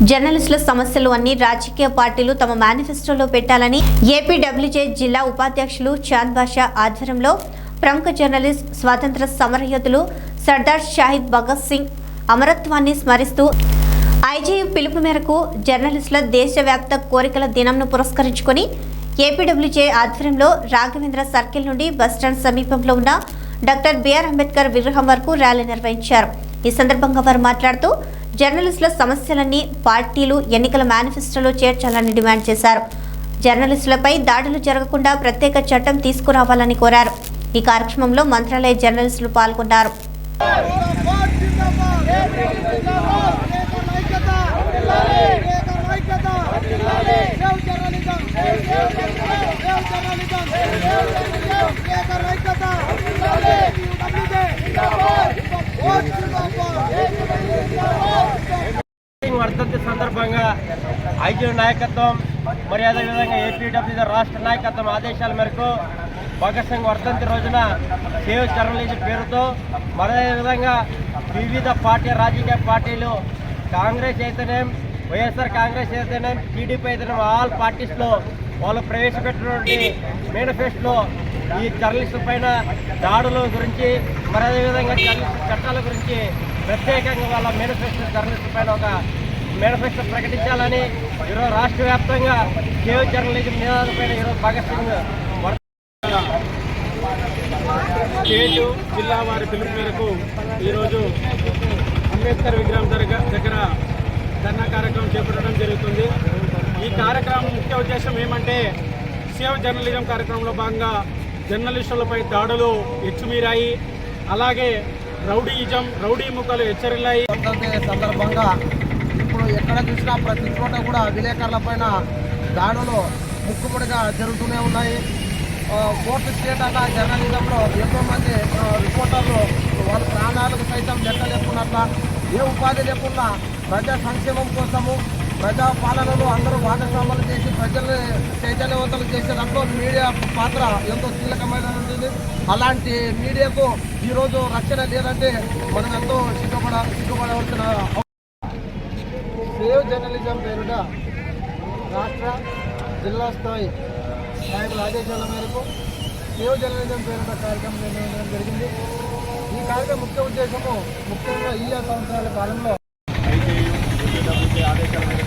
జర్నలిస్టుల సమస్యలు అన్ని రాజకీయ పార్టీలు తమ మేనిఫెస్టోలో పెట్టాలని ఏపీడబ్ల్యూజే జిల్లా ఉపాధ్యక్షులు చాంద్ బాషా ఆధ్వర్యంలో ప్రముఖ జర్నలిస్ట్ స్వాతంత్ర సమరయోధులు సర్దార్ షాహిద్ భగత్ సింగ్ అమరత్వాన్ని స్మరిస్తూ ఐజేయు పిలుపు మేరకు జర్నలిస్టుల దేశవ్యాప్త కోరికల దినంను పురస్కరించుకొని ఏపీడబ్ల్యూజే ఆధ్వర్యంలో రాఘవేంద్ర సర్కిల్ నుండి బస్టాండ్ సమీపంలో ఉన్న డాక్టర్ బిఆర్ అంబేద్కర్ విగ్రహం వరకు ర్యాలీ నిర్వహించారు. ఈ సందర్భంగా వారు మాట్లాడుతూ జర్నలిస్టుల సమస్యలన్నీ పార్టీలు ఎన్నికల మేనిఫెస్టోలో చేర్చాలని డిమాండ్ చేశారు. జర్నలిస్టులపై దాడులు జరగకుండా ప్రత్యేక చట్టం తీసుకురావాలని కోరారు. ఈ కార్యక్రమంలో మంత్రాలయ జర్నలిస్టులు పాల్గొన్నారు. వర్ధంతి సందర్భంగా ఐజీ నాయకత్వం మరి అదేవిధంగా ఏపీడబ్ల్యూ రాష్ట్ర నాయకత్వం ఆదేశాల మేరకు భగత్ సింగ్ వర్ధంతి రోజున సేవ్ జర్నలిజం పేరుతో మరి అదేవిధంగా వివిధ పార్టీ రాజకీయ పార్టీలు కాంగ్రెస్ అయితేనేం వైఎస్ఆర్ కాంగ్రెస్ అయితేనేం టీడీపీ అయితేనేం ఆల్ పార్టీస్లో వాళ్ళు ప్రవేశపెట్టినటువంటి మేనిఫెస్టోలో ఈ జర్నలిస్టుల పైన దాడుల గురించి మరి అదేవిధంగా జర్నలిస్టు చట్టాల గురించి ప్రత్యేకంగా వాళ్ళ మేనిఫెస్టో జర్నలిస్టుల పైన ఒక మేనిఫెస్టో ప్రకటించాలని ఈరోజు రాష్ట్ర వ్యాప్తంగా కేవ్ జర్నలిజం నినాదాలపైన ఈరోజు భగత్ సింగ్ స్టేట్ జిల్లా వారి పిలుపు మేరకు ఈరోజు అంబేద్కర్ విగ్రహం దగ్గర దగ్గర ధర్నా కార్యక్రమం చేపట్టడం జరుగుతుంది. ఈ కార్యక్రమం ముఖ్య ఉద్దేశం ఏమంటే సేవ్ జర్నలిజం కార్యక్రమంలో భాగంగా జర్నలిస్టులపై దాడులు ఎచ్చుమీరాయి అలాగే రౌడీయిజం రౌడీ ముఖాలు హెచ్చరిల్లాయి. సందర్భంగా ఇప్పుడు ఎక్కడ చూసినా ప్రతి చోట కూడా విలేకరుల పైన దాడులు ముక్కుముడిగా జరుగుతూనే ఉన్నాయి. ఆ, ఫోర్త్ స్టేట్ అన్న జర్నలిజంలో ఎంతోమంది రిపోర్టర్లు వాళ్ళ ప్రాణాలకు సైతం లెక్క లేకున్నట్ల ఏ ఉపాధి లేకుండా ప్రజా సంక్షేమం కోసము ప్రజా పాలనలో అందరూ భాగస్వాములు చేసి ప్రజల్ని చైతన్యవంతులు చేసే దాంట్లో మీడియా పాత్ర ఎంతో కీలకమైన ఉంటుంది. అలాంటి మీడియాకు ఈరోజు రక్షణ లేదంటే మనం ఎంతో సిగ్గుపడ సిగ్గుపడవలసిన జిల్లా స్థాయి నాయకుల ఆదేశాల మేరకు సేవ జర్నలిజం పేరున్న కార్యక్రమం నిర్వహించడం జరిగింది. ఈ కార్యక్రమం ముఖ్య ఉద్దేశము ముఖ్యంగా ఈ సంవత్సరాల కాలంలో ఆదేశాల మేరకు